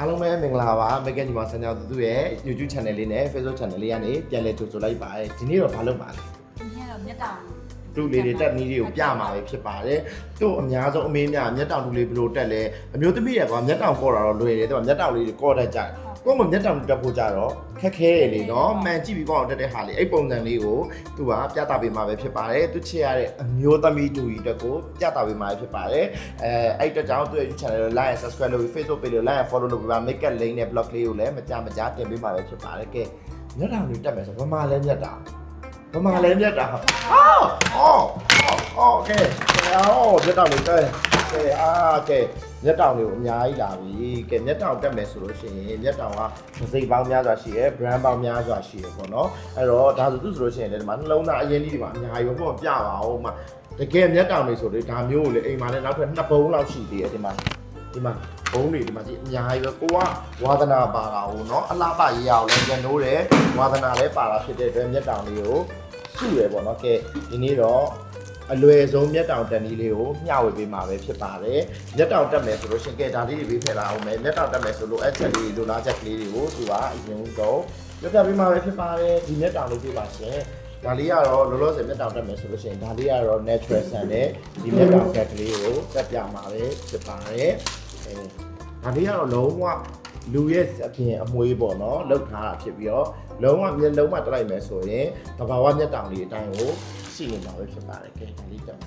အားလုံးပဲမင်္ဂလာပါမက်ကညီမဆန်းကျော်သူရဲ့ YouTube channel လေးနဲ့ Facebook channel လေးကနေပြန်လည်ကြိုဆိုလိုက်ပါတယ်ဒီနေ့တော့ဘာလုပ်ပါလဲဒီနေ့ကတော့မြတ်တောင်တူလေးတွေတက်နည်းတွေကိုပြမှာပဲဖြစ်ပါတယ်သူ့အများဆုံးအမေးများမျက်တောင်တူလေးဘယ်လိုတက်လဲအမျိုးသမီးတွေကမျက်တောင်ကော့တာတော့လွယ်တယ်သူကမျက်တောင်လေးတွေကော့တတ်ကြတယ် ကိုယ်မမျက်တောင်တက်ဖို့ကြတော့ခက်ခဲရလေနော်မှန်ကြည့်ပြီးကောင်းအောင်တက်တဲ့ဟာလေးအဲ့ပုံစံလေးကိုသူကပြသပေးမှာပဲဖြစ်ပါတယ်သူချစ်ရတဲ့အမျိုးသမီးတူကြီးတက်ကိုပြသပေးမှာပဲဖြစ်ပါတယ်အဲအဲ့တက်ကြောင့်သူ့ရဲ့ YouTube channel ကို like and subscribe လုပ်ပြီး Facebook page ကို like and follow လုပ်ပြီးပါ make up link နဲ့ blog လေးကိုလည်းမကြမကြားတင်ပေးမှာပဲဖြစ်ပါတယ်ကဲမျက်တောင်လေးတက်မယ်ဆိုဘာမှလည်းမျက်တောင်ဘာမှလည်းမျက်တောင်အော်အော်အော်ကဲအော်မျက်တောင်လေးတက် ကဲအာကဲမျက်တောင်လေးကိုအများကြီးလာပြီကဲမျက်တောင်တက်မယ်ဆိုလို့ရှိရင်မျက်တောင်ကမစိတ်ပေါင်းများစွာရှိရယ် brand ပေါင်းများစွာရှိရယ်ပေါ့နော်အဲ့တော့ဒါဆိုသူဆိုလို့ရှိရင်လည်းဒီမှာနှလုံးသားအရင်လေးဒီမှာအများကြီးပေါ့ပြပါအောင်မှာတကယ်မျက်တောင်လေးဆိုလေဒါမျိုးကိုလေအိမ်မှာလည်းနောက်ထပ်နှစ်ပုံလောက်ရှိသေးတယ်ဒီမှာဒီမှာဘုံတွေဒီမှာကြည့်အများကြီးပဲကိုကဝါသနာပါတာဟုတ်နော်အလားပါရေးရအောင်လည်းပြန်လို့တယ်ဝါသနာလည်းပါတာဖြစ်တဲ့အတွက်မျက်တောင်လေးကိုစုရယ်ပေါ့နော်ကဲဒီနေ့တော့ အလွယ်ဆုံးမျက်တောင်တက်နည်းလေးကိုမျှဝေပေးမှာပဲဖြစ်ပါတယ်မျက်တောင်တက်မယ်ဆိုလို့ရှင်ကဲဒါလေးတွေပေးဖယ်လာအောင်မယ်မျက်တောင်တက်မယ်ဆိုလို့အချက်လေးလိုလားချက်ကလေးတွေကိုသူကအရင်ဆုံးပြောပြပေးမှာပဲဖြစ်ပါတယ်ဒီမျက်တောင်လေးပြပါရှင်ဒါလေးကတော့လောလောဆယ်မျက်တောင်တက်မယ်ဆိုလို့ရှိရင်ဒါလေးကတော့ natural sun နဲ့ဒီမျက်တောင်ကက်ကလေးကိုတက်ပြမှာပဲဖြစ်ပါတယ်အဲဒါလေးကတော့လုံးဝ လူရဲ့အပြင်အမွေးပေါ့နော်လောက်ထားတာဖြစ်ပြီးတော့လုံးဝမျက်လုံးမှတက်လိုက်မယ်ဆိုရင်တဘာဝမျက်တောင်လေးအတိုင်းကိုရှိနေမှာပဲဖြစ်ပါတယ်ကဲဒါလေးတက်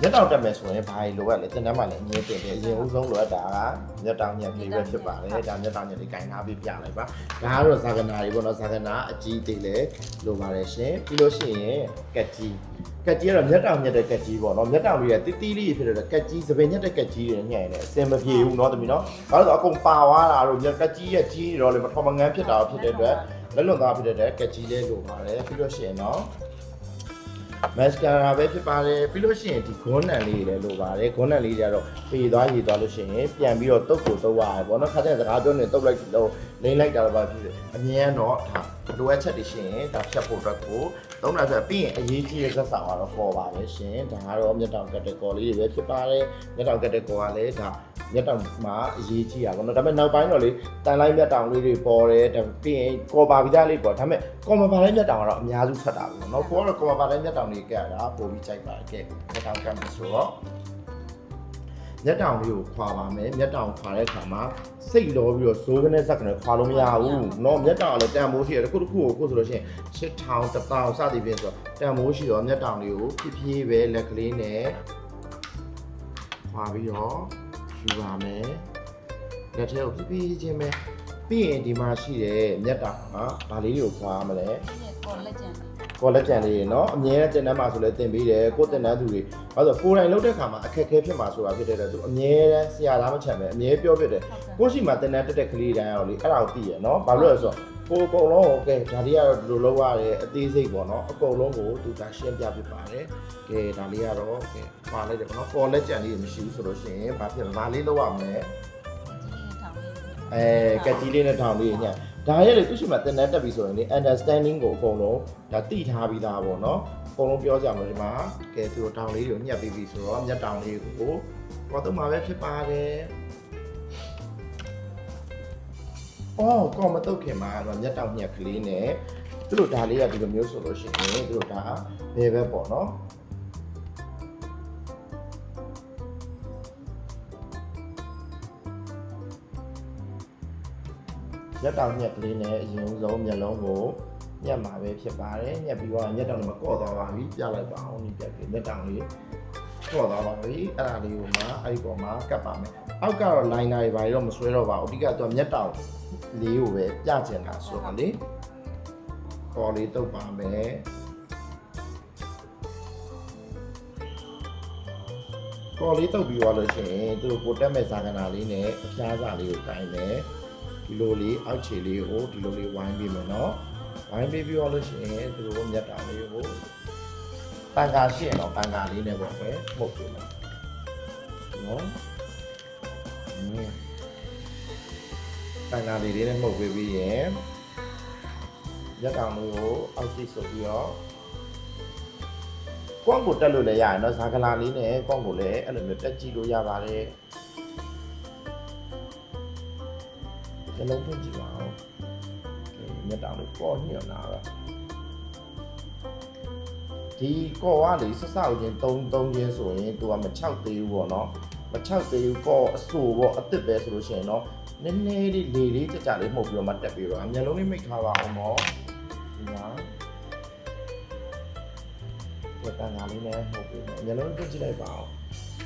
မျက်တောင်တက်မယ်ဆိုရင်ဘာလိုရလဲတင်တန်းမှလည်းအငင်းတင်တယ်အရင်ဦးဆုံးလိုအပ်တာကမျက်တောင်ညက်ကလေးပဲဖြစ်ပါတယ်ဒါမျက်တောင်ညက်လေးကင်ထားပြီးပြလိုက်ပါဒါကတော့ဇာကနာတွေပေါ့နော်ဇာကနာအကြီးသေးလေလိုပါတယ်ရှင်ပြီးလို့ရှိရင်ကက်ကြီး ကက်ကြီးကတော့မျက်တောင်ညက်တဲ့ကက်ကြီးပေါ့နော်မျက်တောင်လေးကတိတိလေးဖြစ်တဲ့ကက်ကြီးစပယ်ညက်တဲ့ကက်ကြီးတွေညက်ရတယ်အစင်မပြေဘူးနော်တမီးနော်ဘာလို့လဲဆိုအကုန်ပါသွားတာတို့မျက်ကက်ကြီးရဲ့ကြီးတွေတော့လေမထော်မငန်းဖြစ်တာဖြစ်တဲ့အတွက်လက်လွန်သွားဖြစ်တဲ့ကက်ကြီးလေးလိုပါတယ်ပြီးတော့ရှင်နော် မက်စကာရာပဲဖြစ်ပါတယ်ပြီးလို့ရှိရင်ဒီဂွန်းနံလေးတွေလည်းလိုပါတယ်ဂွန်းနံလေးတွေကတော့ပေသွားရေသွားလို့ရှိရင်ပြန်ပြီးတော့တုတ်ကိုတုတ်ရတယ်ပေါ့နော်ခါတဲ့စကားပြောနေတုတ်လိုက်တော့လိမ့်လိုက်တာတော့ပါဖြစ်တယ်အမြင်ကတော့ဒါလိုအပ်ချက်တွေရှိရင်ဒါဖြတ်ဖို့အတွက်ကိုသုံးတာဆိုပြီးရင်အရေးကြီးတဲ့ဇက်ဆောင်ကတော့ပေါ်ပါတယ်ရှင်ဒါကတော့မျက်တောင်ကတ်တဲ့ကော်လေးတွေပဲဖြစ်ပါတယ်မျက်တောင်ကတ်တဲ့ကော်ကလည်းဒါ မျက်တောင်မှာအရေးကြီးတာပေါ့နော်ဒါပေမဲ့နောက်ပိုင်းတော့လေတန်လိုက်မျက်တောင်လေးတွေပေါ်တယ်ဒါပြီးရင်ကော်ပါပြီးသားလေးပေါ်ဒါပေမဲ့ကော်မပါတဲ့မျက်တောင်ကတော့အများစုထွက်တာပေါ့နော်ကိုကတော့ကော်မပါတဲ့မျက်တောင်လေးကဲတာပို့ပြီးကြိုက်ပါတယ်ကဲမျက်တောင်ကတ်မယ်ဆိုတော့မျက်တောင်လေးကိုခွာပါမယ်မျက်တောင်ခွာတဲ့အခါမှာစိတ်လောပြီးတော့ဇိုးကနေစက်ကနေခွာလို့မရဘူးเนาะမျက်တောင်ကလည်းတန်မိုးရှိတယ်တစ်ခုတစ်ခုကိုကိုဆိုလို့ရှိရင်8000 1000စသည်ဖြင့်ဆိုတော့တန်မိုးရှိတော့မျက်တောင်လေးကိုဖြည်းဖြည်းပဲလက်ကလေးနဲ့ခွာပြီးတော့ ယူပါမယ်လက်ထဲကိုပြပြချင်းပဲပြီးရင်ဒီမှာရှိတဲ့မြက်တာဟာဗာလေးတွေကိုဖွာမလဲကောလက်ကြံကောလက်ကြံလေးရေနော်အမြဲတမ်းတင်တန်းမှာဆိုလဲတင်ပေးတယ်ကိုတင်တန်းသူတွေဘာလို့ဖိုတိုင်းလောက်တဲ့ခါမှာအခက်အခဲဖြစ်မှာဆိုတာဖြစ်တဲ့အတွက်သူအမြဲတမ်းဆရာသားမချန်ပဲအမြဲပြောဖြစ်တယ်ကိုရှိမှတင်တန်းတက်တဲ့ကလေးတိုင်းရောလေအဲ့ဒါကိုသိရနော်ဘာလို့လဲဆိုတော့ ကိုအကုန်လုံးကိုကဲဒါလေးကတော့ဒီလိုလုပ်ရတယ်အသေးစိတ်ပေါ့နော်အကုန်လုံးကိုသူကရှင်းပြပြပါတယ်ကဲဒါလေးကတော့ကဲပါလိုက်တယ်ပေါ့နော်ပေါ်လက်ကြံလေးမရှိဘူးဆိုလို့ရှိရင်ဘာဖြစ်လဲဒါလေးလုပ်ရမယ်အဲကက်ကြီးလေးနဲ့ထောင်လေးညဒါရဲ့လေသူရှိမှသင်တန်းတက်ပြီဆိုရင်လေ understanding ကိုအကုန်လုံးဒါသိထားပြီးသားပေါ့နော်အကုန်လုံးပြောကြမှာဒီမှာကဲသူတို့ထောင်လေးတွေကိုညှက်ပြီးပြီဆိုတော့ညက်တောင်လေးကိုပေါ်တော့မှာပဲဖြစ်ပါတယ် အော်ကောမတုတ်ခင်မှာတော့မျက်တောင်ညှက်ကလေးနဲ့သူတို့ဒါလေးကဒီလိုမျိုးဆိုလို့ရှိရင်သူတို့ဒါဘယ်ပဲပေါ့နော်မျက်တောင်ညက်ကလေးနဲ့အရင်ဆုံးမျက်လုံးကိုညက်မှာပဲဖြစ်ပါတယ်ညက်ပြီးတော့မျက်တောင်မှာကော့သွားပါပြီပြလိုက်ပါအောင်ဒီပြက်ကလေးမျက်တောင်လေးကော့သွားပါပြီအဲ့ဒါလေးကိုမှအဲ့ဒီပေါ်မှာကတ်ပါမယ် အောက်ကတော့ liner တွေဘာတွေတော့မဆွဲတော့ပါဘူးအဓိကတော့မျက်တောင်လေးကိုပဲပြချင်တာဆိုတော့လေကော်လေးတုပ်ပါမယ်ကော်လေးတုပ်ပြီးသွားလို့ရှိရင်သူတို့ပိုတက်မဲ့ဇာကနာလေးနဲ့အဖျားစာလေးကိုတိုင်းမယ်ဒီလိုလေးအောက်ခြေလေးကိုဒီလိုလေးဝိုင်းပြီးမယ်နော်ဝိုင်းပြီးပြီးတော့လို့ရှိရင်ဒီလိုမျက်တောင်လေးကိုပန်ကာရှိရင်တော့ပန်ကာလေးနဲ့ပေါ့ပဲမှုတ်ပြီးမယ်နော် อืมပန်ကာလေးလေးနဲ့မှုတ်ပြီးပြီးရင်မျက်တောင်လေးကိုအောက်ကြည့်ဆိုပြီးတော့ကွန်ကိုတက်လို့လည်းရရင်တော့ဇာကလာလေးနဲ့ကွန်ကိုလည်းအဲ့လိုမျိုးတက်ကြည့်လို့ရပါတယ်မျက်လုံးဖွင့်ကြည့်ပါဦးမျက်တောင်လေးပေါ်ညံ့လာတော့ဒီကော်ကလေဆက်ဆောက်ချင်း3 3ချင်းဆိုရင်သူကမချောက်သေးဘူးပေါ့နော် မချောက်သေးဘူးကော်အဆူပေါ့အစ်စ်ပဲဆိုလို့ရှိရင်တော့နည်းနည်းလေးလေလေးကြကြလေးမှုတ်ပြီးတော့မှတက်ပြီးတော့မျက်လုံးလေးမိတ်ထားပါအောင်နော်ဒီမှာဒီတန်ငါလေးနဲ့မှုတ်ပြီးမျက်လုံးပြကြည့်လိုက်ပါအောင်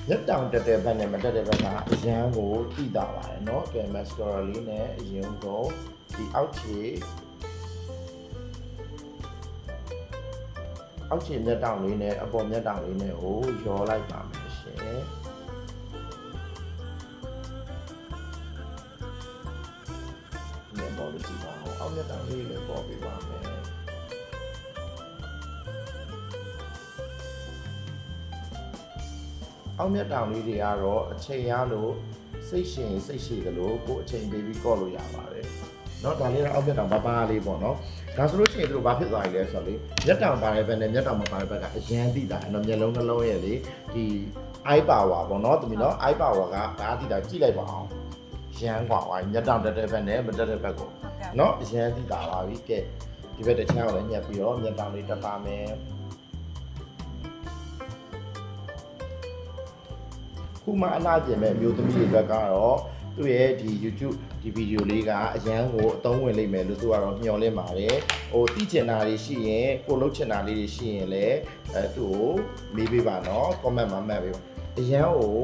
လက်တောင်တက်တဲ့ဘက်နဲ့မတက်တဲ့ဘက်ကအရန်ကိုတိတာပါတယ်เนาะကဲမက်စကာရာလေးနဲ့အရင်ဆုံးဒီအောက်ခြေအောက်ခြေမျက်တောင်လေးနဲ့အပေါ်မျက်တောင်လေးနဲ့ကိုရောလိုက်ပါမယ်ရှင် မျက်ပေါ်လေးကြည့်ပါဦးအောက်မျက်တောင်လေးလည်းပေါ်ပြပါမယ်အောက်မျက်တောင်လေးတွေကတော့အချိန်ရလို့စိတ်ရှင်စိတ်ရှိသလိုကိုယ်အချိန်ပေးပြီးကော့လို့ရပါတယ်เนาะဒါလေးတော့အောက်မျက်တောင်ပါပါလေးပေါ့เนาะဒါဆိုလို့ရှိရင်တို့ဘာဖြစ်သွားပြီလဲဆိုတော့လေမျက်တောင်ပါတဲ့ဘက်နဲ့မျက်တောင်မပါတဲ့ဘက်ကအရန်တိတာအဲ့တော့မျက်လုံးနှလုံးရဲ့လေဒီ eye power ပေါ့เนาะတမီနော် eye power ကဒါတိတာကြည့်လိုက်ပါအောင်ရန်กว่าပါမျက်တောင်တက်တဲ့ဘက်နဲ့မတက်တဲ့ဘက်ကို နော်အရင်သိတာပါပြီကဲဒီဘက်တစ်ချမ်းကိုလည်းညက်ပြီးတော့မျက်တောင်လေးတက်ပါမယ်ခုမှအနာကျင်မဲ့မျိုးသမီးတွေဘက်ကတော့သူ့ရဲ့ဒီ YouTube ဒီဗီဒီယိုလေးကအရန်ကိုအသုံးဝင်လိမ့်မယ်လို့သူကတော့မျှော်လင့်ပါတယ်။ဟိုသိချင်တာတွေရှိရင်ကိုလုပ်ချင်တာလေးတွေရှိရင်လည်းအဲသူ့ကိုမေးပေးပါနော်။ comment မှာမှတ်ပေးပါ။အရန်ကို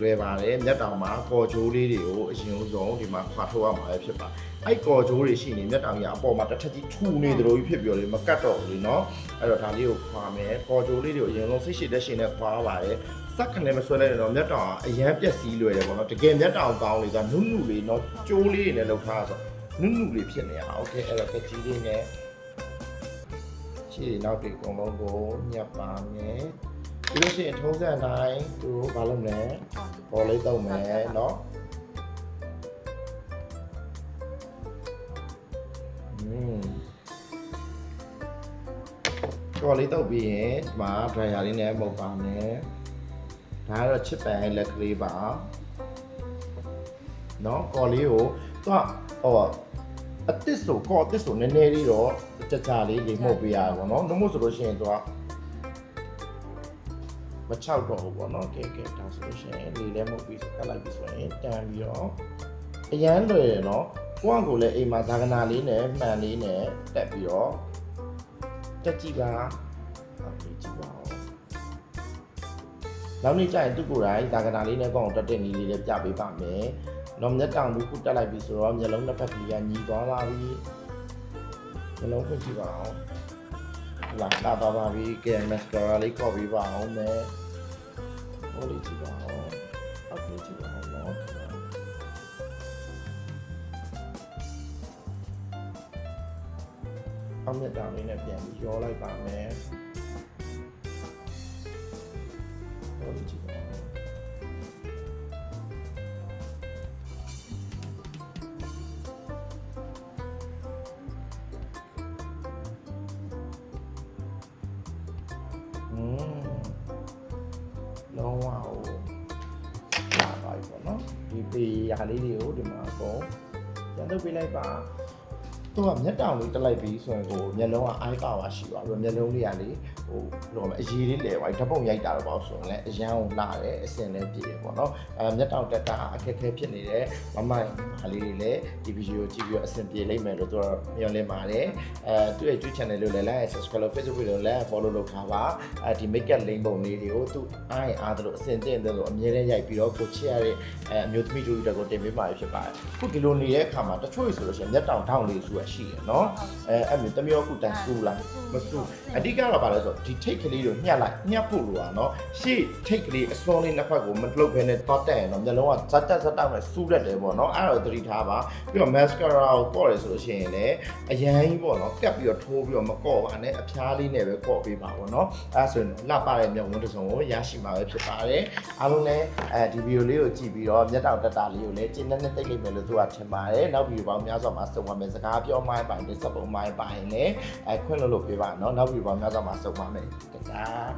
လွယ်ပါတယ်မျက်တောင်မှာပေါ်ချိုးလေးတွေကိုအရင်ဆုံးဒီမှာခွာထုတ်ရမှာပဲဖြစ်ပါ အဲ့ကော်ချိုးတွေရှိနေမျက်တောင်ကြီးအပေါ်မှာတစ်ထက်ကြီးထူနေသလိုကြီးဖြစ်ပြောလေမကတ်တော့ဘူးလေနော်အဲ့တော့ဒါလေးကိုခွာမယ်ကော်ချိုးလေးတွေကိုအရင်ဆုံးစိတ်ရှိတဲ့ရှင်နဲ့ခွာပါတယ်စက်ခနဲ့မဆွဲလိုက်တော့မျက်တောင်ကအရန်ပြက်စီးလွယ်တယ်ပေါ့နော်တကယ်မျက်တောင်ကောင်းလေကနုနုလေးနော်ကျိုးလေးတွေနဲ့လှုပ်ထားဆိုနုနုလေးဖြစ်နေတာโอเคအဲ့တော့ကကြီးလေးနဲ့ခြေနောက်တွေအကုန်လုံးကိုညပ်ပါမယ်ပြီးလို့ရှိရင်ထုံးစံတိုင်းသူတို့ဘာလုပ်မလဲပေါ်လေးတုံးမယ်နော်อื ပေါ်လေးတုပ်ပြီးရင်ဒီမှာ dryer လေးနဲ့မှုတ်ပါမယ်ဒါကတော့ချစ်ပန်ရဲ့လက်ကလေးပါနော်ကော်လေးကိုသူကဟိုအစ်စ်ဆိုကော်အစ်စ်ဆိုနည်းနည်းလေးတော့ကြကြလေးလေးမှုတ်ပေးရပါဘောနော်နှမို့ဆိုလို့ရှိရင်သူကမချောက်တော့ဘူးပေါ့နော်ကဲကဲဒါဆိုလို့ရှိရင်လေးလဲမှုတ်ပြီးကတ်လိုက်ပြီးဆိုရင်တန်ပြီးတော့အရန်လွယ်တယ်နော်ကိုကကိုလည်းအိမ်မှာဇာကနာလေးနဲ့မှန်လေးနဲ့တက်ပြီးတော့ တက်ကြည့်ပါဟုတ်ပြီကြည့်ပါဦးနောက်နေ့ကျရင်သူ့ကိုယ်တိုင်ဇာကနာလေးနဲ့ကောင်းအောင်တက်တဲ့နည်းလေးလည်းပြပေးပါမယ်တော့မျက်တောင်လေးခုတက်လိုက်ပြီဆိုတော့မျက်လုံးတစ်ဖက်ကလေးကညီသွားပါပြီမျက်လုံးဖွင့်ကြည့်ပါဦးလာလာတော့ပါပြီကဲမက်စကာရာလေးကောက်ပြီးပါအောင်မယ်ဟိုလေးကြည့်ပါဦးအောက်လေးကြည့်ပါဦးနော် အောင်မြတ်တောင်လေးနဲ့ပြန်ပြီးရောလိုက်ပါမယ်ဟိုလေးကြည့်ပါဦးอืมလုံးဝဟိုလာပါပြီပေါ့နော်ဒီပေရာလေးတွေကိုဒီမှာပေါ့ပြန်လုပ်ပေးလိုက်ပါ သူကမျက်တောင်လေးတက်လိုက်ပြီးဆိုရင်ကိုမျက်လုံးကအိုက်ပါပါရှိပါပြီးတော့မျက်လုံးလေးကလေဟိုဘယ်လိုလဲအရည်လေးလဲပါဓာတ်ပုံရိုက်တာတော့ပေါ့ဆိုရင်လည်းအရန်ကိုလာတယ်အစင်လည်းပြည့်တယ်ပေါ့နော်အဲမျက်တောင်တက်တာအခက်အခဲဖြစ်နေတယ်မမဟာလေးတွေလည်းဒီဗီဒီယိုကြည့်ပြီးတော့အစင်ပြေလိမ့်မယ်လို့သူကမျှော်လင့်ပါတယ်အဲသူ့ရဲ့ YouTube channel လို့လည်း like subscribe လုပ် Facebook လို့လည်း follow လုပ်ထားပါအဲဒီ make up link ပုံလေးတွေကိုသူအားရင်အားသလိုအစင်တင်တယ်လို့အမြဲတမ်းရိုက်ပြီးတော့ကိုချစ်ရတဲ့အဲအမျိုးသမီးတို့တွေကိုတင်ပေးမှာဖြစ်ပါတယ်ခုဒီလိုနေတဲ့အခါမှာတချို့ဆိုလို့ရှိရင်မျက်တောင်ထောင်လေးဆိုတာရှိရနော်အဲအဲ့မျိုးတမျိုးခုတန်ဆူလိုက်မဆူအဓိကတော့ဗာလဲဆိုဒီ take ကလေးကိုညှက်လိုက်ညှက်ဖို့လိုတာနော်ရှေ့ take ကလေးအစွန်းလေးနှစ်ဖက်ကိုမလှုပ်ဘဲနဲ့တော့တက်ရင်တော့မျက်လုံးကဇက်တက်ဇက်တောက်နဲ့စူးရက်တယ်ပေါ့နော်အဲ့ဒါကိုသတိထားပါပြီးတော့ mascara ကိုကော့တယ်ဆိုလို့ရှိရင်လည်းအရန်ကြီးပေါ့နော်ကပ်ပြီးတော့ထိုးပြီးတော့မကော့ပါနဲ့အဖျားလေးနဲ့ပဲကော့ပေးပါပေါ့နော်အဲ့ဒါဆိုရင်လှပတဲ့မျက်ဝန်းတစ်စုံကိုရရှိမှာပဲဖြစ်ပါတယ်အားလုံးလည်းအဲဒီဗီဒီယိုလေးကိုကြည့်ပြီးတော့မျက်တောင်တက်တာလေးကိုလည်းကျင်းနဲ့သိလိမ့်မယ်လို့သူကထင်ပါတယ်နောက်ဗီဒီယိုပေါင်းများစွာမှာစုံပါမယ်စကားပြောမှပိုင်းတစ်စပ်ပုံမှပိုင်းလည်းအဲခွင့်လို့လို့ပြပါနော်နောက်ဗီဒီယိုပေါင်းများစွာမှာစုံပါမယ်တခြား